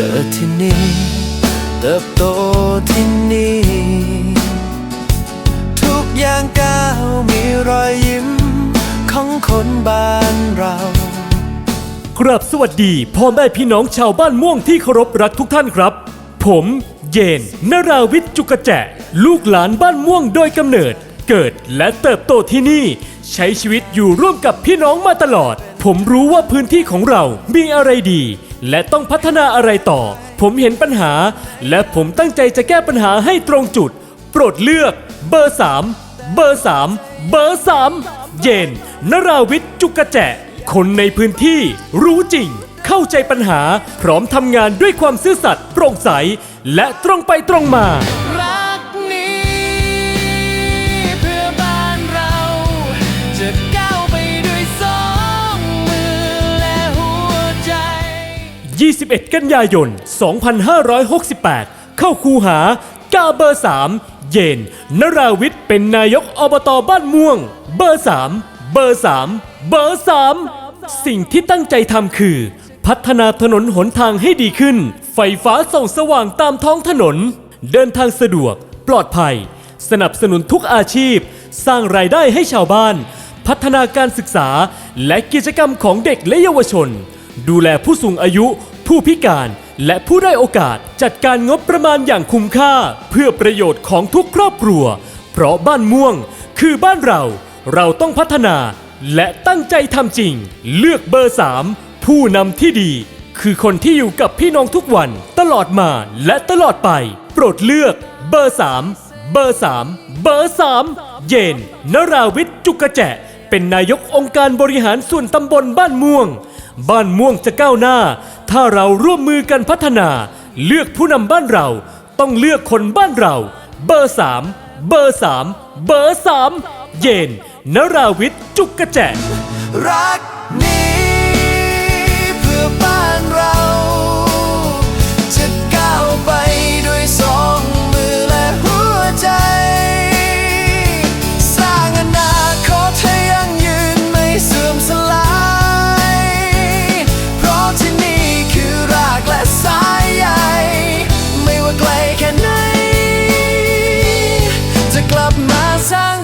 นี่เติบโตที่นี่ ทุกอย่างก้าวมีรอยยิ้มของคนบ้านเราครับสวัสดีพ่อแม่พี่น้องชาวบ้านม่วงที่เคารพรักทุกท่านครับ ผมเยนนราวิทย์จุกแจะลูกหลานบ้านม่วงโดยกำเนิด เกิดและเติบโตที่นี่ ใช้ชีวิตอยู่ร่วมกับพี่น้องมาตลอด ผมรู้ว่าพื้นที่ของเรามีอะไรดี และต้องพัฒนาอะไรต่อ ผมเห็นปัญหา และผมตั้งใจจะแก้ปัญหาให้ตรงจุด โปรดเลือก เบอร์ 3 เบอร์ 3 เบอร์ 3 เย็น นราวิทย์จุกแจคนในพื้นที่รู้จริง เข้าใจปัญหา พร้อมทำงานด้วยความซื่อสัตย์โปร่งใส และตรงไปตรงมา 21 กันยายน 2568 เข้าคูหากาเบอร์ 3 เย็น นราวิทย์เป็นนายกอบตบ้านม่วง เบอร์ 3 เบอร์ 3 เบอร์ 3 สิ่งที่ตั้งใจทำคือ พัฒนาถนนหนทางให้ดีขึ้น ไฟฟ้าส่องสว่างตามท้องถนน เดินทางสะดวก ปลอดภัย สนับสนุนทุกอาชีพ สร้างรายได้ให้ชาวบ้าน พัฒนาการศึกษาและกิจกรรมของเด็กและเยาวชน ดูแลผู้สูงอายุ ผู้พิการ และผู้ได้โอกาสจัดการงบประมาณอย่างคุ้มค่า เพื่อประโยชน์ของทุกครอบครัว เพราะบ้านม่วง คือบ้านเรา เราต้องพัฒนา และตั้งใจทำจริง เลือกเบอร์ 3 ผู้นำที่ดี คือคนที่อยู่กับพี่น้องทุกวัน ตลอดมาและตลอดไป โปรดเลือกเบอร์ 3 เบอร์ 3 เบอร์ 3 เย็นนราวิทย์จุกแจะเป็นนายกองค์การบริหารส่วนตำบลบ้านม่วง บ้านม่วงจะก้าวหน้า ถ้าเราร่วมมือกันพัฒนา เลือกผู้นำบ้านเรา ต้องเลือกคนบ้านเรา เบอร์สามเบอร์สามเบอร์สามเย็นนราวิทย์จุกกระแจรักนี้ casa